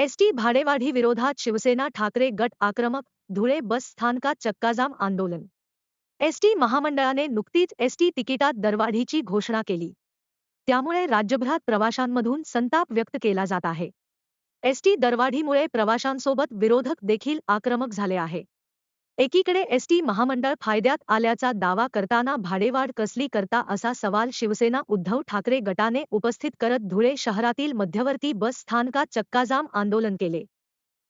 ST भाडेवाढी विरोधात शिवसेना ठाकरे गट आक्रमक धुळे बस स्थानकात चक्काजाम आंदोलन. एसटी महामंडळाने नुकतीच एसटी तिकिटात दरवाढीची घोषणा केली. त्यामुळे राज्यभरात प्रवाशांमधून संताप व्यक्त केला जात आहे. एसटी दरवाढीमुळे प्रवाशांसोबत विरोधक देखील आक्रमक झाले आहे. एकीकडे एसटी महामंडळ फायद्यात आल्याचा दावा करताना भाडेवाढ कसली करता असा सवाल शिवसेना उद्धव ठाकरे गटाने उपस्थित करत धुळे शहरातील मध्यवर्ती बस स्थानकात चक्काजाम आंदोलन केले.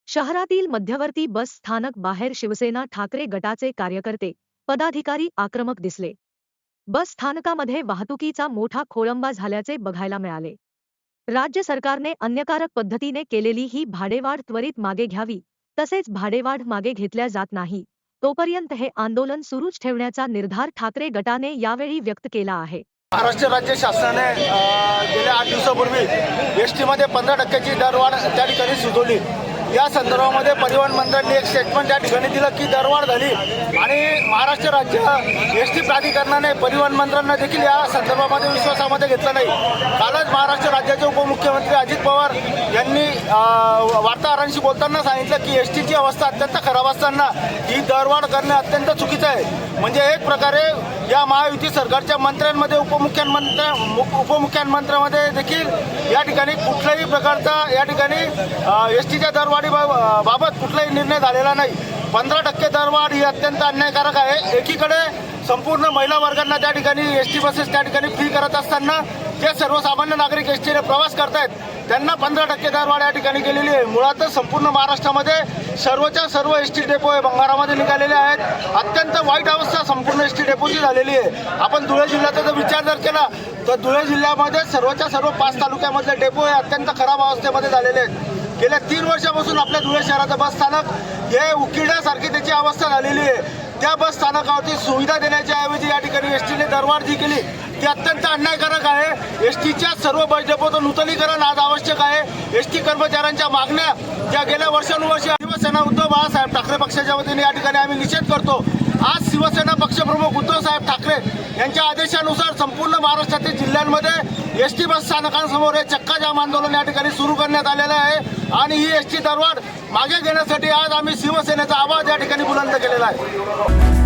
शहरातील मध्यवर्ती बस स्थानक बाहेर शिवसेना ठाकरे गटाचे कार्यकर्ते पदाधिकारी आक्रमक दिसले. बस स्थानकामध्ये वाहतुकीचा मोठा खोळंबा झाल्याचे बघायला मिळाले. राज्य सरकारने अन्यकारक पद्धतीने केलेली ही भाडेवाढ त्वरित मागे घ्यावी तसेच भाडेवाढ मागे घेतल्या जात नाही. तोपर्यंत हे आंदोलन सुरूच ठेवण्याचा निर्धार ठाकरे गटाने यावेळी व्यक्त केला आहे. महाराष्ट्र राज्य शासनाने गेल्या आठ दिवसापूर्वी एस टीमध्ये पंधरा टक्क्याची दरवाढ त्या ठिकाणी सुचवली. या संदर्भामध्ये परिवहन मंत्र्यांनी एक स्टेटमेंट त्या ठिकाणी दिलं की दरवाढ झाली. आणि महाराष्ट्र राज्य एस टी प्राधिकरणाने परिवहन मंत्र्यांना देखील या संदर्भामध्ये विश्वासामध्ये घेतलं नाही. कालच महाराष्ट्र राज्याचे उपमुख्यमंत्री अजित पवार वार्ताहरांशी बोलताना सांगितलं की एस टीची अवस्था अत्यंत खराब असताना ही दरवाढ करणे अत्यंत चुकीचं आहे. म्हणजे एक प्रकारे या महायुती सरकारच्या मंत्र्यांमध्ये उपमुख्यमंत्र उपमुख्यमंत्र्यामध्ये देखील या ठिकाणी कुठल्याही प्रकारचा या ठिकाणी एस टीच्या दरवाढी बाबत कुठलाही निर्णय झालेला नाही. पंधरा टक्के दरवाढ ही अत्यंत अन्यायकारक आहे. एकीकडे संपूर्ण महिला वर्गांना त्या ठिकाणी एस टी बसेस त्या ठिकाणी फ्री करत असताना जे सर्वसामान्य नागरिक एस टीने प्रवास करतायत त्यांना पंधरा टक्के दरवाढ या ठिकाणी केलेली आहे. मुळातच संपूर्ण महाराष्ट्रामध्ये सर्वच्या सर्व एस टी डेपो हे भंगारामध्ये निघालेले आहेत. अत्यंत वाईट अवस्था संपूर्ण एस टी डेपोची झालेली आहे. आपण धुळे जिल्ह्याचा जर विचार जर केला तर धुळे जिल्ह्यामध्ये सर्वच्या सर्व पाच तालुक्यामधले डेपो हे अत्यंत खराब अवस्थेमध्ये झालेले आहेत. गेल्या तीन वर्षापासून आपल्या धुळे शहराचं बस स्थानक हे उकिरड्यासारखी त्याची अवस्था झालेली आहे. त्या बस स्थानकावरती सुविधा देण्याच्या ऐवजी या ठिकाणी एस टीने दरवाढ जी केली ती अत्यंत अन्यायकारक आहे. एस टीच्या सर्व बस डेपोचं नूतनीकरण आज आवश्यक आहे. एस टी कर्मचाऱ्यांच्या मागण्या ज्या गेल्या वर्षानुवर्षी शिवसेना उद्धव बाळासाहेब ठाकरे पक्षाच्या वतीने या ठिकाणी आम्ही निषेध करतो. आज शिवसेना पक्षप्रमुख उद्धव साहेब ठाकरे यांच्या आदेशानुसार संपूर्ण महाराष्ट्रातील जिल्ह्यांमध्ये एस टी बस स्थानकांसमोर हे चक्काजाम आंदोलन या ठिकाणी सुरू करण्यात आलेलं आहे. आणि ही एस टी दरवाढ मागे घेण्यासाठी आज आम्ही शिवसेनेचा आवाज या ठिकाणी बुलंद केलेला आहे.